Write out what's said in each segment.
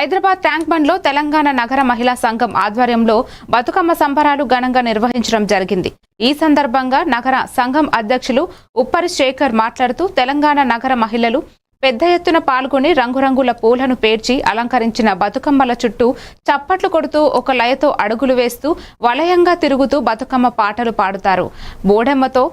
Hyderabad tank బండ్లో తెలంగాణ నగర మహిళా సంఘం ఆధ్వర్యంలో బతుకమ్మ సంబరాలు ఘనంగా నిర్వహించడం జరిగింది. ఈ సందర్భంగా నగర సంఘం అధ్యక్షులు ఉప్పరి శేఖర్ మాట్లాడుతూ తెలంగాణ నగర మహిళలు పెద్ద ఎత్తున పాల్గొని రంగురంగుల పూలను పేర్చి అలంకరించిన బతుకమ్మల చుట్టూ చప్పట్లు కొడుతూ ఒక లయతో అడుగులు వేస్తూ వలయంగా తిరుగుతూ బతుకమ్మ పాటలు పాడుతారు. బోడెమ్మతో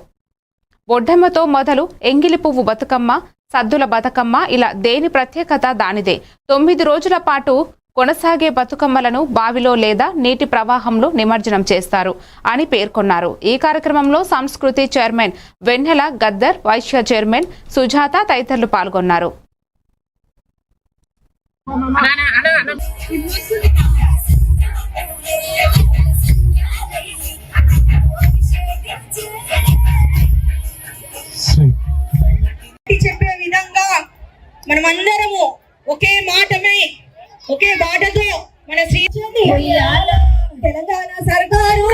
బొడ్డెమ్మతో మొదలు ఎంగిలి పువ్వు బతుకమ్మ సద్దుల బతుకమ్మ ఇలా దేని ప్రత్యేకత దానిదే. తొమ్మిది రోజుల పాటు కొనసాగే బతుకమ్మలను బావిలో లేదా నీటి ప్రవాహంలో నిమజ్జనం చేస్తారు అని పేర్కొన్నారు. ఈ కార్యక్రమంలో సంస్కృతి చైర్మన్ వెన్నెల గద్దర్ వైశ్య చైర్మన్ సుజాత తదితరులు పాల్గొన్నారు. ఒకే బాటతో మన శ్రీ తెలంగాణ సర్కారు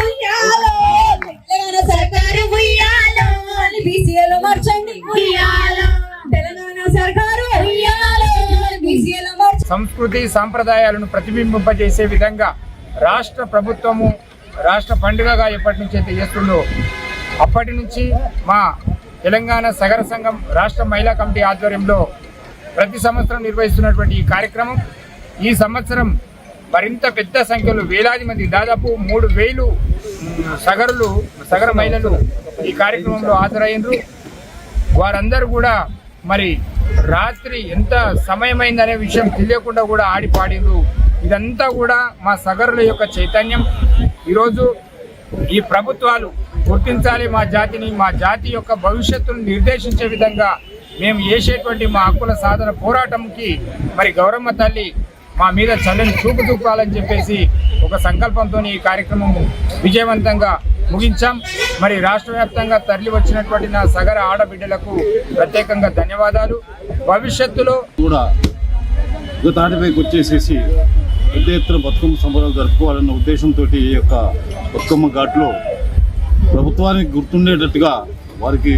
తెలంగాణ సర్కారు మార్చండి. తెలంగాణ సర్కారు సంస్కృతి సాంప్రదాయాలను ప్రతిబింబింపజేసే విధంగా రాష్ట్ర ప్రభుత్వము రాష్ట్ర పండుగగా ఎప్పటి నుంచి అయితే చేస్తుందో అప్పటి నుంచి మా తెలంగాణ సగర సంఘం రాష్ట్ర మహిళా కమిటీ ఆధ్వర్యంలో ప్రతి సంవత్సరం నిర్వహిస్తున్నటువంటి ఈ కార్యక్రమం. ఈ సంవత్సరం మరింత పెద్ద సంఖ్యలో వేలాది మంది దాదాపు మూడు వేలు సగరులు సగర మహిళలు ఈ కార్యక్రమంలో హాజరయ్యారు వారందరూ కూడా మరి రాత్రి ఎంత సమయమైందనే విషయం తెలియకుండా కూడా ఆడి పాడిండ్రు ఇదంతా కూడా మా సగరుల యొక్క చైతన్యం. ఈరోజు ఈ ప్రభుత్వాలు గుర్తించాలి మా జాతిని మా జాతి యొక్క భవిష్యత్తును నిర్దేశించే విధంగా మేము చేసేటువంటి మా హక్కుల సాధన పోరాటంకి మరి గౌరమ్మ తల్లి మా మీద చల్లని చూపు చూపాలని చెప్పేసి ఒక సంకల్పంతో ఈ కార్యక్రమం విజయవంతంగా ముగించాం. మరి రాష్ట్ర వ్యాప్తంగా తరలి వచ్చినటువంటి నా సగర ఆడబిడ్డలకు ప్రత్యేకంగా ధన్యవాదాలు. భవిష్యత్తులో కూడా తాటిపైకి వచ్చేసేసి పెద్ద ఎత్తున బతుకమ్మ సంబరాలు జరుపుకోవాలన్న ఉద్దేశంతో ఈ యొక్క బతుకమ్మ ఘాట్లో ప్రభుత్వానికి గుర్తుండేటట్టుగా వారికి